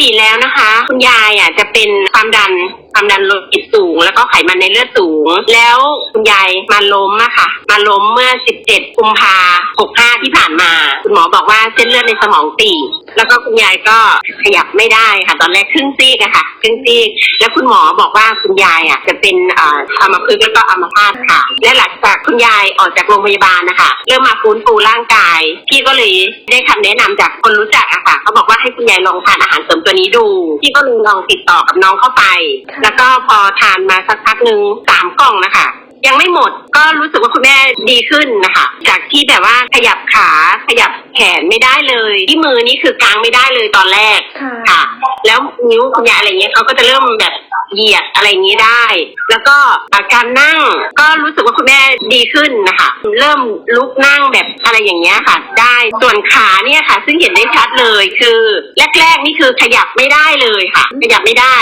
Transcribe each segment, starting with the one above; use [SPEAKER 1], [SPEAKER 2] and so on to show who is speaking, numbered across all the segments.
[SPEAKER 1] ติแล้วนะคะ คุณยายอะจะเป็นความดันความดันโลหิตสูง แล้วก็ไขมันในเลือดสูง แล้วคุณยายมาล้มอะค่ะ มาล้มเมื่อ 17 กุมภา65 ที่ผ่านมา คุณหมอบอกว่าเส้นเลือดในสมองตีบแล้วก็คุณยายก็ขยับไม่ได้ค่ะ ตอนแรกครึ่งซีกอะค่ะครึ่งซีก แล้วคุณหมอบอกว่าคุณยายอะจะเป็นเอ่ออัมพฤกษ์แล้วก็อัมพาตค่ะ และหลังจาก คุณยายออกจากโรงพยาบาลนะคะเริ่มมาฟื้นฟูร่างกาย พี่ก็เลยได้คำแนะนำจากคนรู้จักอะค่ะเขาบอกว่าให้คุณยายลองทานอาหารเสริมตัวนี้ดู พี่ก็เลยลองติดต่อกับน้องเข้าไป แล้วก็พอทานมาสักพักหนึ่งสามกล่องนะคะยังไม่หมดก็รู้สึกว่าคุณแม่ดีขึ้นนะคะ จากที่แบบว่าขยับขาขยับแขนไม่ได้เลย ที่มือนี่คือกางไม่ได้เลยตอนแรก แล้วนิ้วคุณยายอะไรเงี้ยเขาก็จะเริ่มแบบเหยียดอะไรอย่างนี้ได้ แล้วก็อาการนั่งก็รู้สึกว่าคุณแม่ดีขึ้นนะคะ เริ่มลุกนั่งแบบอะไรอย่างเงี้ยค่ะ ได้ ส่วนขาเนี่ยค่ะ ซึ่งเห็นได้ชัดเลยคือ แรก ๆ นี่คือขยับไม่ได้เลยค่ะ ขยับไม่ได้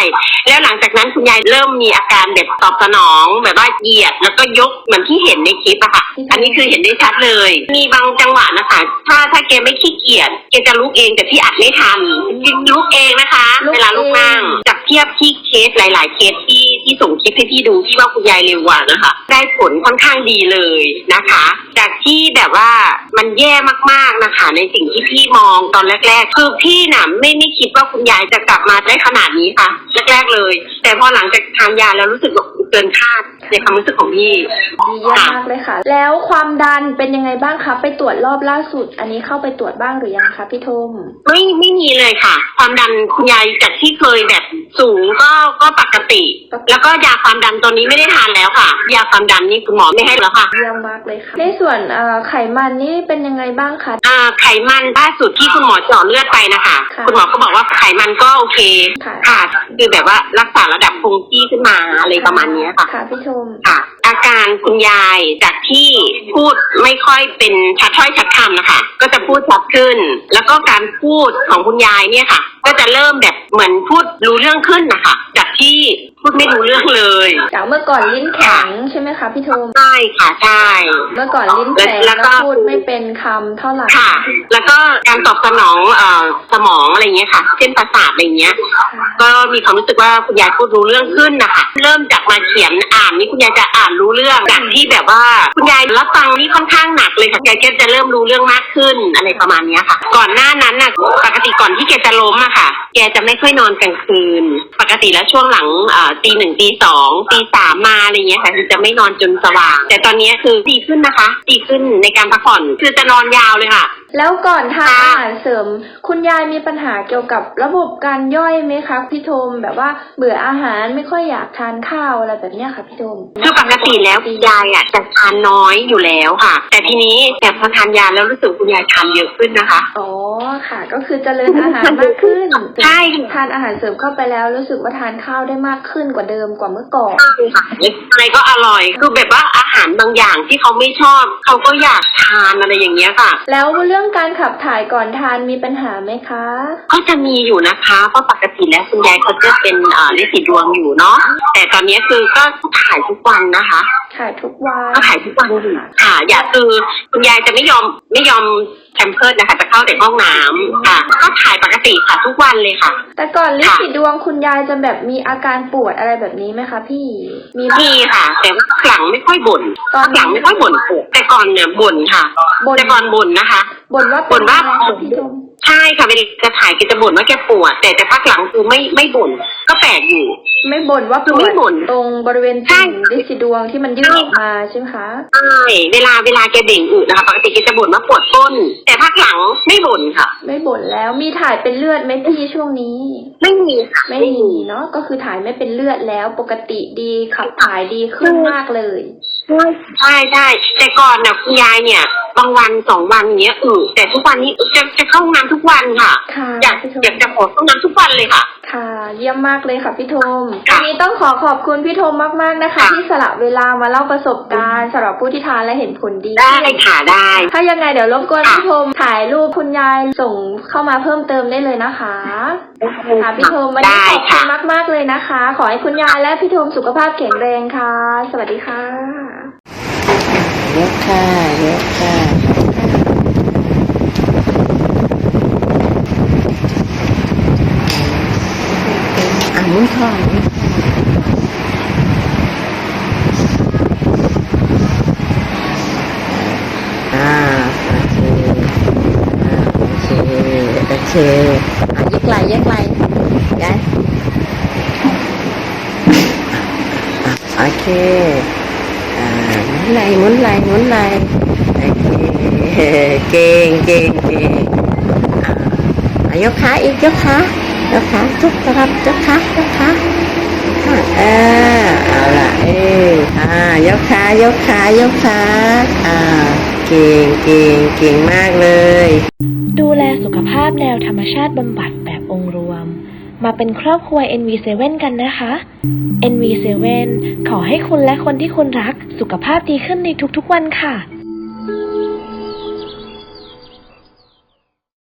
[SPEAKER 1] แล้วหลังจากนั้นคุณยายเริ่มมีอาการแบบตอบสนอง แบบว่าเหยียดแล้วก็ยกเหมือนที่เห็นในคลิปอะค่ะ อันนี้คือเห็นได้ชัดเลย มีบางจังหวะนะคะ ถ้าถ้าแกไม่ขี้เกียจแกจะลุกเองแต่พี่อัดไม่ทันลุกเองนะคะ
[SPEAKER 2] เว
[SPEAKER 1] ลาลูกนั่งจับเทียบที่เคสหลาย ๆ เคสที่ที่ส่งคลิปให้พี่ดูที่ว่าคุณยายเร็วกว่านะคะ ได้ผลค่อนข้างดีเลยนะคะ จากที่แบบว่ามันแย่มากๆนะคะ ในสิ่งที่พี่มองตอนแรก ๆ คือพี่น่ะไม่ไม่คิดว่าคุณยายจะกลับมาได้ขนาดนี้ค่ะ แรก ๆ เลย แต่พอหลังจากทานยาแล้วรู้สึกว่าเกินคาดในความรู้สึกของพี่
[SPEAKER 2] ดีเยี่ยมมากเลยค่ะ แล้วความดันเป็นยังไงบ้างคะ ไปตรวจรอบล่าสุด อันนี้เข้าไปตรวจบ้างหรือยังคะพี่ทม
[SPEAKER 1] ไม่ไม่มีเลยค่ะ ความดันคุณยายจากที่เคยแบบสูงก็ก็ปกติ แล้วก็ยาความดันตัวนี้ไม่ได้ทานแล้วค่ะ ยาความดันนี่คุณหมอไม่ให้แล้วค่ะ
[SPEAKER 2] เยี่ยมมากเลยค่ะ ในส่วนเอ่อไขมันนี่เป็นยังไงบ้างคะ
[SPEAKER 1] อ่าไขมันล่าสุดที่คุณหมอเจาะเลือดไปนะคะ
[SPEAKER 2] ค่ะ
[SPEAKER 1] คุณหมอก็บอกว่าไขมันก็โอเค
[SPEAKER 2] ค่ะ
[SPEAKER 1] ค่ะคือแบบว่ารักษาระดับคงที่ขึ้นมาอะไรประมาณเนี้ยค่ะ
[SPEAKER 2] ค่ะพี่ชม
[SPEAKER 1] ค่ะ อาการคุณยายจากที่พูดไม่ค่อยเป็นชัดถ้อยชัดคำนะคะก็จะพูดชัดขึ้น แล้วก็การพูดของคุณยายเนี่ยค่ะ ก็จะเริ่มแบบเหมือนพูดรู้เรื่องขึ้นนะคะจากที่ พูดไม่รู้เรื่องเลย
[SPEAKER 2] จากเมื่อก่อนลิ้นแข็งใช่ไหมคะพี่ทม
[SPEAKER 1] ใช่ค่ะใช่
[SPEAKER 2] เมื่อก่อนลิ้นแข็ง
[SPEAKER 1] แล้
[SPEAKER 2] แล้วว
[SPEAKER 1] ก็
[SPEAKER 2] พูดไม่เป็นคำเท่าไหร่
[SPEAKER 1] ค่ะ แล้วก็การตอบสนองเอ่อสมองอะไรเงี้ยค่ะเส้นประสาทอะไรเงี้ย ก็มีความรู้สึกว่าคุณยายพูดรู้เรื่องขึ้นนะคะเริ่มจากมาเขียนอ่านนี่คุณยายจะอ่านรู้เรื่องจากที่แบบว่าคุณยายรับฟังนี่ค่อนข้างหนักเลยค่ะแกก็จะเริ่มรู้เรื่องมากขึ้นอะไรประมาณเนี้ยค่ะ ก่อนหน้านั้นน่ะปกติก่อนที่แกจะล้มอะค่ะ แกจะไม่ค่อยนอนกลางคืน ปกติแล้วช่วงหลังอ่าตีหนึ่งตีสองตีสามมาอะไรเงี้ยค่ะคือจะไม่นอนจนสว่าง แต่ตอนนี้คือดีขึ้นนะคะ ดีขึ้นในการพักผ่อนคือจะนอนยาวเลยค่ะ
[SPEAKER 2] แล้วก่อนทาน
[SPEAKER 1] ค่ะ
[SPEAKER 2] อาหารเสริม คุณยายมีปัญหาเกี่ยวกับระบบการย่อยไหมคะพี่โทมแบบว่าเบื่ออาหารไม่ค่อยอยากทานข้าวอะไรแบบเนี้ยค่ะพี่โทม
[SPEAKER 1] คือปกติแล้วคุณยายอะจะทานน้อยอยู่แล้วค่ะ แต่ทีนี้แต่พอทานยาแล้วรู้สึกคุณยายทานเยอะขึ้นนะคะ
[SPEAKER 2] อ๋อค่ะ ก็คือเจริญอาหารมากขึ้น
[SPEAKER 1] ใช่
[SPEAKER 2] ทานอาหารเสริมเข้าไปแล้วรู้สึกว่าทานข้าวได้มากขึ้นกว่าเดิมกว่าเมื่อก่อน
[SPEAKER 1] ใช่ค่ะอะไรก็อร่อยคือแบบว่าอาหารบางอย่างที่เขาไม่ชอบ เขาก็อยากทานอะไรอย่างเงี้ยค่ะ
[SPEAKER 2] แล้วเรื่องการขับถ่ายก่อนทานมีปัญหาไหมคะ
[SPEAKER 1] ก็จะมีอยู่นะคะเพราะปกติแล้วคุณยายเขาจะเป็นเอ่อลิสีดวงอยู่เนาะแต่ตอนนี้คือก็ถ่ายทุกวันนะคะ
[SPEAKER 2] ถ่ายทุกวัน
[SPEAKER 1] ก็ถ่ายทุกวันอยู่ค่ะ อยากคือคุณยายจะไม่ยอมไม่ยอมแพมเพิร์ดนะคะ จะเข้าแต่ห้องน้ำค่ะ ก็ถ่ายปกติค่ะทุกวันเลยค่ะ
[SPEAKER 2] แต่ก่อนลิสีดวงคุณยายจะแบบมีอาการปวดอะไรแบบนี้ไหมคะพี่ มีไหม
[SPEAKER 1] มีค่ะ แต่ว่าหลังไม่ค่อยบ่น
[SPEAKER 2] ตอนนี้
[SPEAKER 1] หลังไม่ค่อยบ่นปวดแต่ก่อนเนี่ยบ่นค่ะ
[SPEAKER 2] บ่น
[SPEAKER 1] แต่ก่อนบ่นนะคะ
[SPEAKER 2] บ่นว่า
[SPEAKER 1] บ่นว่า
[SPEAKER 2] เป็อะไรคะพี่โทม
[SPEAKER 1] ใช่ค่ะเวลาจะถ่ายแกจะบ่นว่าแกปวด แต่แต่พักหลังคือไม่ไม่บ่นก็แปลกอยู่
[SPEAKER 2] ไม่บ่นว่าป
[SPEAKER 1] คือ
[SPEAKER 2] ว
[SPEAKER 1] ไม่
[SPEAKER 2] ด
[SPEAKER 1] บ่น
[SPEAKER 2] ตรงบริเวณ
[SPEAKER 1] ใช่
[SPEAKER 2] ติ่งลิสีดวงที่มันยืดออกมาใช่ไหมคะ
[SPEAKER 1] ใช่เวลาเวลาแกเบ่งอึนะคะปกติแกจะบ่นว่าปวดก้น แต่พักหลังไม่บ่นค่ะ
[SPEAKER 2] ไม่บ่นแล้วมีถ่ายเป็นเลือดไหมพี่ช่วงนี้
[SPEAKER 1] ไม่มีค่ะ
[SPEAKER 2] ไม่มีเนาะก็คือถ่ายไม่เป็นเลือดแล้วปกติดีขับถ่ายดีขึ้นมากเลย
[SPEAKER 1] ใช่ใช่แต่ก่อนน่ะคุณยายเนี่ย บางวันสองวันเนี้ยอึแต่ทุกวันนี้จะจะเข้าห้องน้ำทุกวันค่ะ
[SPEAKER 2] ค่ะ
[SPEAKER 1] อยาก
[SPEAKER 2] พี่โทม
[SPEAKER 1] อยากจะขอเข้าห้องน้ำทุกวันเลยค่ะ
[SPEAKER 2] ค่ะ เยี่ยมมากเลยค่ะพี่โทม
[SPEAKER 1] ค่ะ
[SPEAKER 2] วันนี้ต้องขอขอบคุณพี่โทมมากๆนะคะ
[SPEAKER 1] ค่ะ
[SPEAKER 2] ที่สละเวลามาเล่าประสบการณ์สำหรับผู้ที่ทานและเห็นผลดี
[SPEAKER 1] ได้ค่ะได้
[SPEAKER 2] ถ้ายังไงเดี๋ยวรบกวน
[SPEAKER 1] ค่ะ
[SPEAKER 2] พี่โทมถ่ายรูปคุณยายส่งเข้ามาเพิ่มเติมได้เลยนะคะค่ะพี่โทมวันนี้
[SPEAKER 1] ได้
[SPEAKER 2] ขอบคุ
[SPEAKER 1] ค่ะ
[SPEAKER 2] ณมากๆเลยนะคะ ขอให้คุณยายและพี่โทมสุขภาพแข็งแรงค่ะ สวัสดีค่ะ
[SPEAKER 3] ยกค่ะยกค่ะ หมุนท้องนท้เคอ่าโอเคโอเคอะยกไหล่ยกไหล่ยายโอเคอ่าหมุนไหลหมุนไหลหมุนไหลโอเคเก่งเก่งเก่งอ่ายกขาอีกยกขา ยกขาจุกครับยกขายกขาอะเออเอาละเอออ่ายกขายกขายกขาอ่าเก่งเก่งเก่งมากเลย
[SPEAKER 4] ดูแลสุขภาพแนวธรรมชาติบำบัดแบบองค์รวม มาเป็นครอบครัว NV7 กันนะคะ NV7 ขอให้คุณและคนที่คุณรักสุขภาพดีขึ้นในทุกๆวันค่ะ